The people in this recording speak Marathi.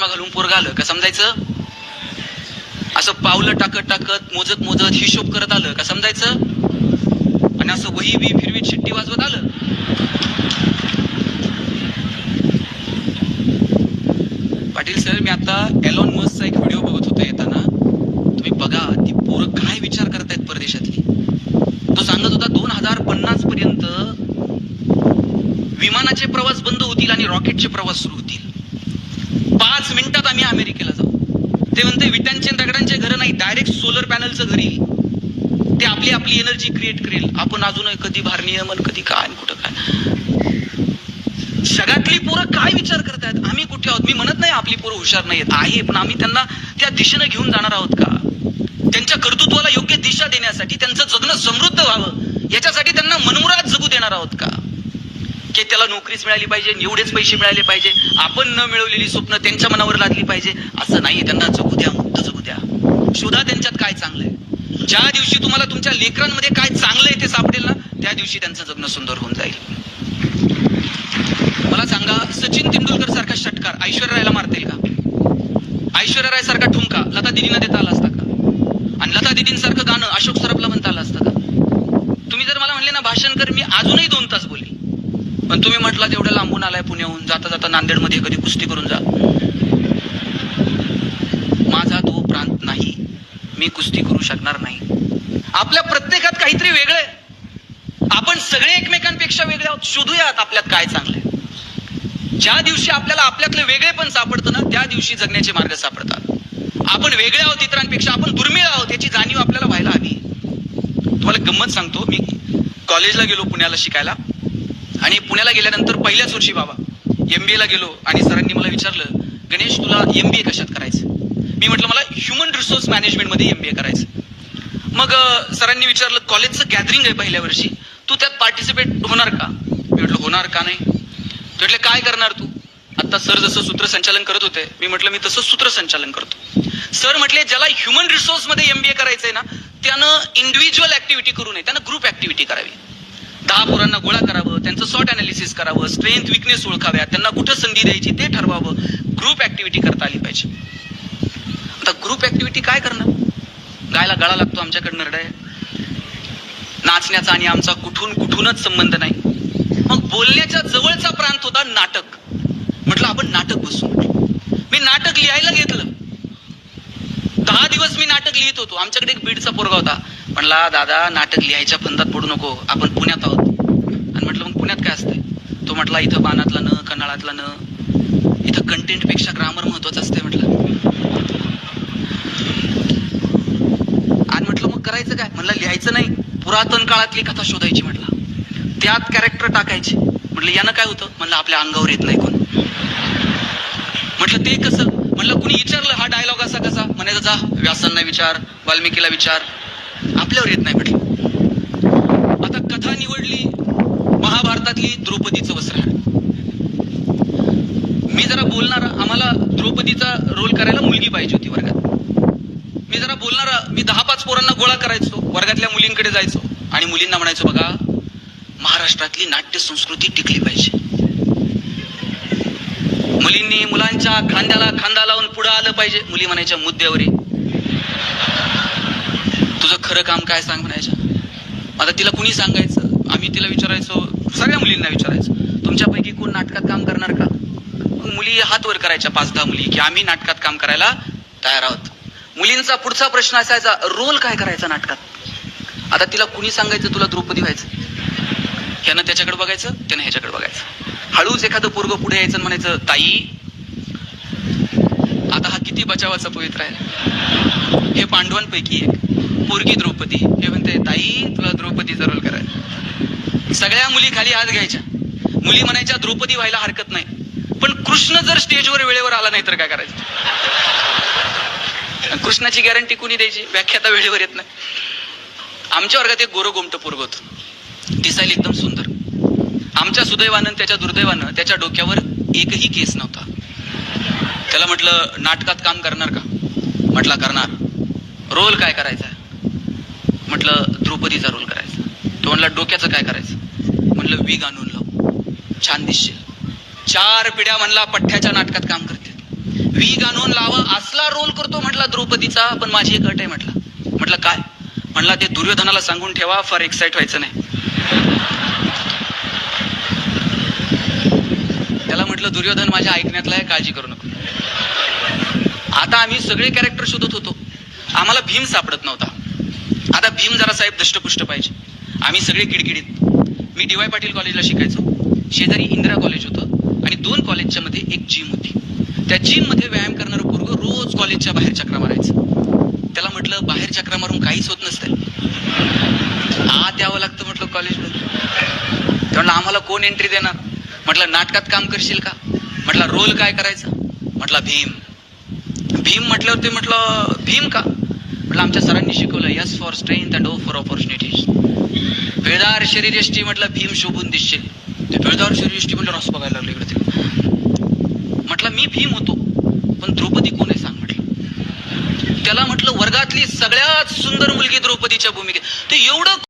चष्मा घालून पोरगा आलं. का समजायचं? असं पावलं टाकत टाकत मोजत मोजत हिशोब करत आलं. का समजायचं? आणि असं वही बी फिरवीत शिट्टी वाजवत आलं. पाटील सर मी आता एलॉन मस्कचा एक व्हिडिओ बघत होतो येताना. तुम्ही बघा ती पोरं काय विचार करतायत परदेशातली. तो सांगत होता दोन हजार पन्नास पर्यंत विमानाचे प्रवास बंद होतील आणि रॉकेटचे प्रवास सुरू होतील. पाच मिनिटात आम्ही अमेरिकेला जाऊ. ते म्हणते विटांचे दगडांचे घर नाही डायरेक्ट सोलर पॅनलचं घर येईल. ते आपली आपली एनर्जी क्रिएट करेल. आपण अजून कधी भारनियमन कधी काय कुठं काय. जगातली पोरं काय विचार करतायत? आम्ही कुठे आहोत? मी म्हणत नाही आपली पोरं हुशार नाहीत आहे पण आम्ही त्यांना त्या दिशेनं घेऊन जाणार आहोत का? त्यांच्या कर्तृत्वाला योग्य दिशा देण्यासाठी त्यांचं जगणं समृद्ध व्हावं. याच्यासाठी त्यांना मनमुराद जगू देणार आहोत का? की त्याला नोकरीच मिळाली पाहिजे एवढेच पैसे मिळाले पाहिजे आपण न मिळवलेली स्वप्न त्यांच्या मनावर लादली पाहिजे असं नाही त्यांना जगू द्या मुक्त जगू द्या. शोधा त्यांच्यात काय चांगलंय. ज्या दिवशी तुम्हाला तुमच्या लेकरांमध्ये काय चांगलं आहे ते सापडेल ना त्या दिवशी त्यांचं जगणं सुंदर होऊन जाईल. मला सांगा सचिन तेंडुलकर सारखा षटकार ऐश्वर्या रायला मारतील का? ऐश्वर्या राय सारखा ठुमका लता दिदींना देता आला असता का? आणि लता दिदींसारखं गाणं अशोक सरफला म्हणता आलं असतं का? तुम्ही जर मला म्हणले ना भाषण कर मी अजूनही दोन तास बोले पण तुम्ही म्हटला तेवढं लांबून आलाय पुण्याहून. जाता जाता नांदेडमध्ये कधी कुस्ती करून जा. माझा तो प्रांत नाही. मी कुस्ती करू शकणार नाही. आपल्या प्रत्येकात काहीतरी वेगळं आहे. आपण सगळे एकमेकांपेक्षा वेगळे आहोत. शोधूयात आपल्यात काय चांगलंय ज्या दिवशी आपल्याला आपल्यातलं वेगळे पण सापडतं ना त्या दिवशी जगण्याचे मार्ग सापडतात. आपण वेगळे आहोत इतरांपेक्षा आपण दुर्मिळ आहोत याची जाणीव आपल्याला व्हायला हवी. तुम्हाला गंमत सांगतो मी कॉलेजला गेलो पुण्याला शिकायला. आणि पुण्याला गेल्यानंतर पहिल्याच वर्षी बाबा एम बी एला गेलो आणि सरांनी मला विचारलं गणेश तुला एम बी ए कशात करायचं? मी म्हटलं मला ह्युमन रिसोर्स मॅनेजमेंटमध्ये एम बी ए करायचं. मग सरांनी विचारलं कॉलेजचं गॅदरिंग आहे पहिल्या वर्षी तू त्यात पार्टिसिपेट होणार का? मी म्हटलं होणार का नाही? म्हटलं काय करणार तू? आता सर जसं सूत्रसंचालन करत होते मी म्हटलं मी तसं सूत्रसंचालन करतो. सर म्हटले ज्याला ह्युमन रिसोर्समध्ये एमबीए करायचंय ना त्यानं इंडिव्हिज्युअल ऍक्टिव्हिटी करू नये त्यानं ग्रुप ऍक्टिव्हिटी करावी. दहा पोरांना गोळा करावं त्यांचं सॉर्ट अनालिसिस करावं स्ट्रेंथ विकनेस ओळखाव्या त्यांना कुठं संधी द्यायची ते ठरवावं ग्रुप ऍक्टिव्हिटी करता आली पाहिजे. आता ग्रुप ऍक्टिव्हिटी काय करणार गायला गळा लागतो आमच्याकडनं नरडाय. नाचण्याचा आणि आमचा कुठून कुठूनच संबंध नाही. मग बोलण्याच्या जवळचा प्रांत होता नाटक. म्हटलं आपण नाटक बसू. मी नाटक लिहायला घेतलं. दहा दिवस मी नाटक लिहित होतो. आमच्याकडे एक बीडचा पोरगा होता. म्हणला दादा नाटक लिहायच्या फंदात पडू नको आपण पुण्यात आहोत. आणि म्हटलं मग पुण्यात काय असतंय? तो म्हटला इथं बाणातला न कनाळातला न इथं कंटेंटपेक्षा ग्रामर महत्वाचं असतंय म्हटलं. आणि म्हटलं मग करायचं काय? म्हणलं लिहायचं नाही पुरातन काळातली कथा शोधायची म्हटलं. त्यात कॅरेक्टर टाकायचे. म्हटलं यानं काय होतं? म्हणलं आपल्या अंगावर येत नाही कोण. म्हटलं ते कसं? म्हणलं कुणी विचारलं हा डायलॉग असा कसा? म्हणायचं जा व्यासांना विचार वाल्मिकीला विचार. आपल्यावर येत नाही म्हटलं आता कथा निवडली महाभारतातली द्रौपदीचं वस्त्रहार. मी जरा बोलणार आम्हाला द्रौपदीचा रोल करायला मुलगी पाहिजे होती वर्गात. मी जरा बोलणारा मी दहा पाच पोरांना गोळा करायचो वर्गातल्या मुलींकडे जायचो. आणि मुलींना म्हणायचो बघा महाराष्ट्रातली नाट्य संस्कृती टिकली पाहिजे. मुलींनी मुलांच्या खांद्याला खांदा लावून पुढे आलं पाहिजे. मुली म्हणायच्या मुद्द्यावर एवढं काम काय सांग म्हणायच्या आता तिला कुणी सांगायचं? आम्ही तिला विचारायचो सगळ्या मुलींना विचारायचं. तुमच्यापैकी कोण नाटकात काम करणार का? मुली हात वर करायच्या पाच दहा मुली की आम्ही नाटकात काम करायला तयार आहोत. मुलींचा पुढचा प्रश्न असायचा रोल काय करायचा नाटकात? आता तिला कुणी सांगायचं तुला द्रौपदी व्हायचं? ह्यानं त्याच्याकडे बघायचं त्यानं ह्याच्याकडे बघायचं. हळूच एखादं पोरग पुढे यायचं म्हणायचं ताई आता हा किती बचावाचा पवित्र आहे. हे पांडवांपैकी एक. पोरगी द्रौपदी. हे म्हणते ताई तुला द्रौपदी रोल कराय सगळ्या मुली खाली हात घ्यायच्या. मुली म्हणायच्या द्रौपदी व्हायला हरकत नाही. पण कृष्ण जर स्टेजवर वेळेवर आला नाही तर काय करायचं? कृष्णाची गॅरंटी कुणी द्यायची? व्याख्याता वेळेवर येत नाही. आमच्या वर्गात एक गोरो गोमट पोरग होत. दिसायला एकदम सुंदर. आमच्या सुदैवानं त्याच्या दुर्दैवानं त्याच्या डोक्यावर एकही केस नव्हता. त्याला म्हटलं नाटकात काम करणार का? म्हटला करणार. रोल काय करायचा? म्हटलं द्रौपदीचा रोल करायचा. तो म्हणला डोक्याचं काय करायचं? म्हटलं वीग आणून लाव. छान दिसशील. चार पिढ्या म्हणला पठ्ठ्याच्या नाटकात काम करते वी आणून लावा असला रोल करतो म्हटला द्रौपदीचा पण माझी एक अट आहे म्हटलं. म्हटलं काय? म्हणला ते दुर्योधनाला सांगून ठेवा फार एक्साइट व्हायचं नाही. त्याला म्हटलं दुर्योधन माझ्या ऐकण्यातला आहे काळजी करू नको. आता आम्ही सगळे कॅरेक्टर शोधत होतो. आम्हाला भीम सापडत नव्हता. आता भीम जरा साहेब दष्टपुष्ट पाहिजे. आम्ही सगळे किडकिडीत. मी डी वाय पाटील कॉलेजला शिकायचो. शेजारी इंदिरा कॉलेज होतं आणि दोन कॉलेजच्या मध्ये एक जिम होती. त्या जिममध्ये व्यायाम करणारं पोरग रोज कॉलेजच्या बाहेर चक्रा मारायचं. त्याला म्हटलं बाहेर चक्रा मारून काहीच होत नसतं आत यावं लागतं म्हटलं कॉलेजमध्ये ते म्हणलं आम्हाला कोण एंट्री देणार? म्हटलं नाटकात काम करशील का? म्हटलं रोल काय करायचा? म्हटलं भीम. भीम म्हटल्यावर ते म्हटलं भीम का? म्हटलं आमच्या सरांनी शिकवलं S for strength and O for opportunities पिळदार शरीरयष्टी म्हटलं भीम शोभून दिसशील ते पिळदार शरीरयष्टी म्हटलं रस बघायला लागले इकडे ते म्हटलं मी भीम होतो पण द्रौपदी कोण आहे सांग म्हटलं. त्याला म्हटलं वर्गातली सगळ्यात सुंदर मुलगी द्रौपदीच्या भूमिकेत. ते एवढं